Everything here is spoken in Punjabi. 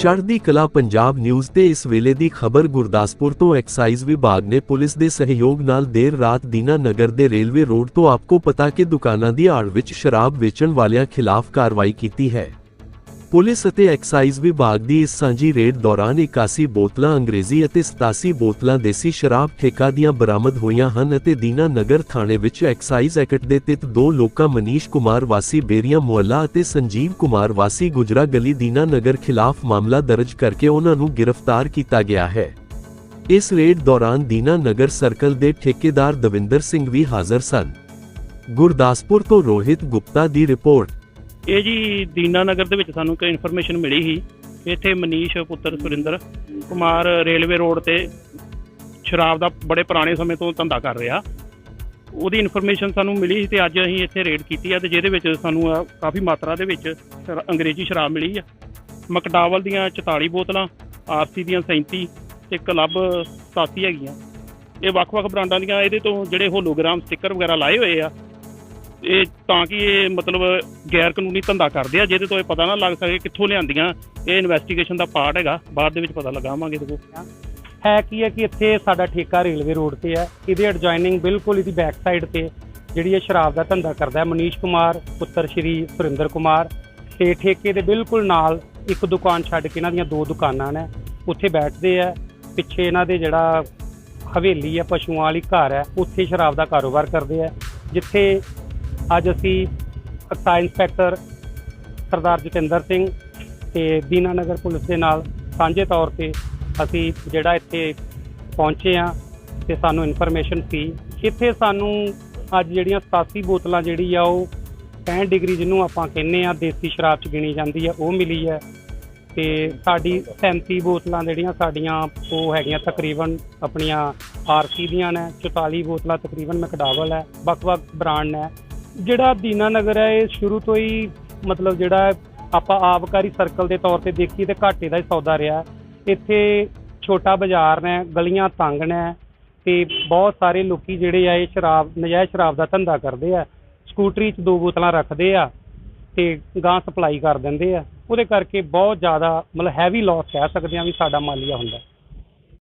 ਚੜ੍ਹਦੀ ਕਲਾ ਪੰਜਾਬ ਨਿਊਜ਼ ਤੇ ਇਸ ਵੇਲੇ ਦੀ ਖਬਰ ਗੁਰਦਾਸਪੁਰ ਤੋਂ ਐਕਸਾਈਜ਼ ਵਿਭਾਗ ਨੇ ਪੁਲਿਸ ਦੇ ਸਹਿਯੋਗ ਨਾਲ ਦੇਰ ਰਾਤ ਦੀਨਾ ਨਗਰ ਦੇ ਰੇਲਵੇ ਰੋਡ ਤੋਂ ਆਪਕੋ ਪਤਾ ਕਿ ਦੁਕਾਨਾਂ ਦੀ ਆੜ ਵਿੱਚ ਸ਼ਰਾਬ ਵੇਚਣ ਵਾਲਿਆਂ ਖਿਲਾਫ ਕਾਰਵਾਈ ਕੀਤੀ ਹੈ। ਪੁਲਿਸ ਅਤੇ ਐਕਸਾਈਜ਼ ਵਿਭਾਗ ਦੀ ਇਸ ਸਾਂਝੀ ਰੇਡ ਦੌਰਾਨ 81 ਬੋਤਲਾਂ ਅੰਗਰੇਜ਼ੀ ਅਤੇ 87 ਬੋਤਲਾਂ ਦੇਸੀ ਸ਼ਰਾਬ ਠੇਕਾ ਦੀਆਂ ਬਰਾਮਦ ਹੋਈਆਂ ਹਨ ਅਤੇ ਦੀਨਾ ਨਗਰ ਥਾਣੇ ਵਿੱਚ ਐਕਸਾਈਜ਼ ਐਕਟ ਦੇ ਤਹਿਤ ਦੋ ਲੋਕਾਂ ਮਨੀਸ਼ ਕੁਮਾਰ ਵਾਸੀ, ਬੇਰੀਆ ਮੁਹੱਲਾ ਅਤੇ ਸੰਜੀਵ ਕੁਮਾਰ ਵਾਸੀ ਗੁਜਰਾ ਗਲੀ ਦੀਨਾ ਨਗਰ ਖਿਲਾਫ ਮਾਮਲਾ ਦਰਜ ਕਰਕੇ ਉਹਨਾਂ ਨੂੰ ਗ੍ਰਿਫਤਾਰ ਕੀਤਾ ਗਿਆ ਹੈ। ਇਸ ਰੇਡ ਦੌਰਾਨ ਦੀਨਾ ਨਗਰ ਸਰਕਲ ਦੇ ਠੇਕੇਦਾਰ ਦਵਿੰਦਰ ਸਿੰਘ ਵੀ ਹਾਜ਼ਰ ਸਨ। ਗੁਰਦਾਸਪੁਰ ਤੋਂ ਰੋਹਿਤ ਗੁਪਤਾ ਦੀ ਰਿਪੋਰਟ। ਇਹ ਜੀ ਦੀਨਾ ਨਗਰ ਦੇ ਵਿੱਚ ਸਾਨੂੰ ਇੱਕ ਇਨਫੋਰਮੇਸ਼ਨ ਮਿਲੀ ਸੀ ਇੱਥੇ ਮਨੀਸ਼, ਪੁੱਤਰ ਸੁਰਿੰਦਰ ਕੁਮਾਰ ਰੇਲਵੇ ਰੋਡ ਤੇ ਸ਼ਰਾਬ ਦਾ ਬੜੇ ਪੁਰਾਣੇ ਸਮੇਂ ਤੋਂ ਧੰਦਾ ਕਰ ਰਿਹਾ। ਉਹਦੀ ਇਨਫੋਰਮੇਸ਼ਨ ਸਾਨੂੰ ਮਿਲੀ ਸੀ ਤੇ ਅੱਜ ਅਸੀਂ ਇੱਥੇ ਰੇਡ ਕੀਤੀ ਆ ਤੇ ਜਿਹਦੇ ਵਿੱਚ ਸਾਨੂੰ ਆ ਕਾਫੀ ਮਾਤਰਾ ਦੇ ਵਿੱਚ ਸ਼ਰਾ- ਅੰਗਰੇਜ਼ੀ ਸ਼ਰਾਬ ਮਿਲੀ ਆ। ਮਕਡਾਵਲ ਦੀਆਂ 44 ਬੋਤਲਾਂ, ਆਰਸੀ ਦੀਆਂ 37 ਤੇ ਕਲੱਬ 87 ਹੈਗੀਆਂ। ਇਹ ਵੱਖ-ਵੱਖ ਬ੍ਰਾਂਡਾਂ ਦੀਆਂ, ਇਹਦੇ ਤੋਂ ਜਿਹੜੇ ਹੋਲੋਗ੍ਰਾਮ ਸਟicker ਵਗੈਰਾ ਲਾਏ ਹੋਏ ਆ ਇਹ ਤਾਂ ਕਿ ਇਹ ਮਤਲਬ ਗੈਰ ਕਾਨੂੰਨੀ ਧੰਦਾ ਕਰਦੇ ਆ, ਜਿਹਦੇ ਤੋਂ ਇਹ ਪਤਾ ਨਾ ਲੱਗ ਸਕੇ ਕਿੱਥੋਂ ਲਿਆਂਦੀਆਂ ਇਹ ਇਨਵੈਸਟੀਗੇਸ਼ਨ ਦਾ ਪਾਰਟ ਹੈਗਾ, ਬਾਅਦ ਦੇ ਵਿੱਚ ਪਤਾ ਲਗਾਵਾਂਗੇ ਦੇਖੋ ਹੈ। ਕੀ ਹੈ ਕਿ ਇੱਥੇ ਸਾਡਾ ਠੇਕਾ ਰੇਲਵੇ ਰੋਡ ਤੇ ਹੈ, ਇਹਦੇ ਐਡਜੋਇਨਿੰਗ ਬਿਲਕੁਲ ਇਹਦੀ ਬੈਕ ਸਾਈਡ ਤੇ ਜਿਹੜੀ ਇਹ ਸ਼ਰਾਬ ਦਾ ਧੰਦਾ ਕਰਦਾ ਹੈ, ਮਨੀਸ਼ ਕੁਮਾਰ, ਪੁੱਤਰ ਸ਼੍ਰੀ ਸੁਰਿੰਦਰ ਕੁਮਾਰ ਤੇ ਠੇਕੇ ਦੇ ਬਿਲਕੁਲ ਨਾਲ ਇੱਕ ਦੁਕਾਨ ਛੱਡ ਕੇ ਇਹਨਾਂ ਦੀਆਂ ਦੋ ਦੁਕਾਨਾਂ ਨੇ, ਉੱਥੇ ਬੈਠਦੇ ਆ, ਪਿੱਛੇ ਇਹਨਾਂ ਦੇ ਜਿਹੜਾ ਹਵੇਲੀ ਹੈ, ਪਸ਼ੂਆਂ ਵਾਲੀ ਘਰ ਹੈ, ਉੱਥੇ ਸ਼ਰਾਬ ਦਾ ਕਾਰੋਬਾਰ ਕਰਦੇ ਆ, ਜਿੱਥੇ ਅੱਜ ਅਸੀਂ ਐਕਸਾਈਜ਼ ਇੰਸਪੈਕਟਰ ਸਰਦਾਰ ਜਤਿੰਦਰ ਸਿੰਘ ਤੇ ਦੀਨਾਨਗਰ ਪੁਲਿਸ ਦੇ ਨਾਲ ਸਾਂਝੇ ਤੌਰ ਤੇ ਅਸੀਂ ਜਿਹੜਾ ਇੱਥੇ ਪਹੁੰਚੇ ਆ ਤੇ ਸਾਨੂੰ ਇਨਫੋਰਮੇਸ਼ਨ ਸੀ। ਇੱਥੇ ਸਾਨੂੰ ਅੱਜ ਜਿਹੜੀਆਂ 87 ਬੋਤਲਾਂ ਜਿਹੜੀ ਆ ਉਹ 65 ਡਿਗਰੀ ਜਿਹਨੂੰ ਆਪਾਂ ਕਹਿੰਦੇ ਆ ਦੇਸੀ ਸ਼ਰਾਬ ਚ ਗਿਣੀ ਜਾਂਦੀ ਆ, ਉਹ ਮਿਲੀ ਹੈ ਤੇ ਸਾਡੀ 37 ਬੋਤਲਾਂ ਜਿਹੜੀਆਂ ਸਾਡੀਆਂ, ਉਹ ਹੈਗੀਆਂ ਤਕਰੀਬਨ ਆਪਣੀਆਂ ਆਰਸੀ ਦੀਆਂ ਨੇ 44 ਬੋਤਲਾਂ ਤਕਰੀਬਨ ਮੈਕਡਾਵਲ ਹੈ, ਵੱਖ-ਵੱਖ ਬ੍ਰਾਂਡ ਨੇ। ਜਿਹੜਾ ਦੀਨਾ ਨਗਰ ਹੈ, ਇਹ ਸ਼ੁਰੂ ਤੋਂ ਹੀ ਮਤਲਬ ਜਿਹੜਾ ਆਪਾਂ ਆਬਕਾਰੀ ਸਰਕਲ ਦੇ ਤੌਰ ਤੇ ਦੇਖੀ ਤੇ ਘਾਟੇ ਦਾ ਹੀ ਸੌਦਾ ਰਿਹਾ। ਇੱਥੇ ਛੋਟਾ ਬਾਜ਼ਾਰ ਨੇ, ਗਲੀਆਂ ਤੰਗ ਨੇ ਤੇ ਬਹੁਤ ਸਾਰੇ ਲੋਕੀ ਜਿਹੜੇ ਆ, ਇਹ ਸ਼ਰਾਬ, ਨਜਾਇਜ਼ ਸ਼ਰਾਬ ਦਾ ਧੰਦਾ ਕਰਦੇ ਆ। ਸਕੂਟਰੀ 'ਚ ਦੋ ਬੋਤਲਾਂ ਰੱਖਦੇ ਆ ਤੇ ਗਾਂ ਸਪਲਾਈ ਕਰ ਦਿੰਦੇ ਆ। ਉਹਦੇ ਕਰਕੇ ਬਹੁਤ ਜ਼ਿਆਦਾ ਮਤਲਬ ਹੈਵੀ ਲਾਸ ਕਹਿ ਸਕਦੇ ਆ ਵੀ ਸਾਡਾ ਮਾਲੀਆ ਹੁੰਦਾ।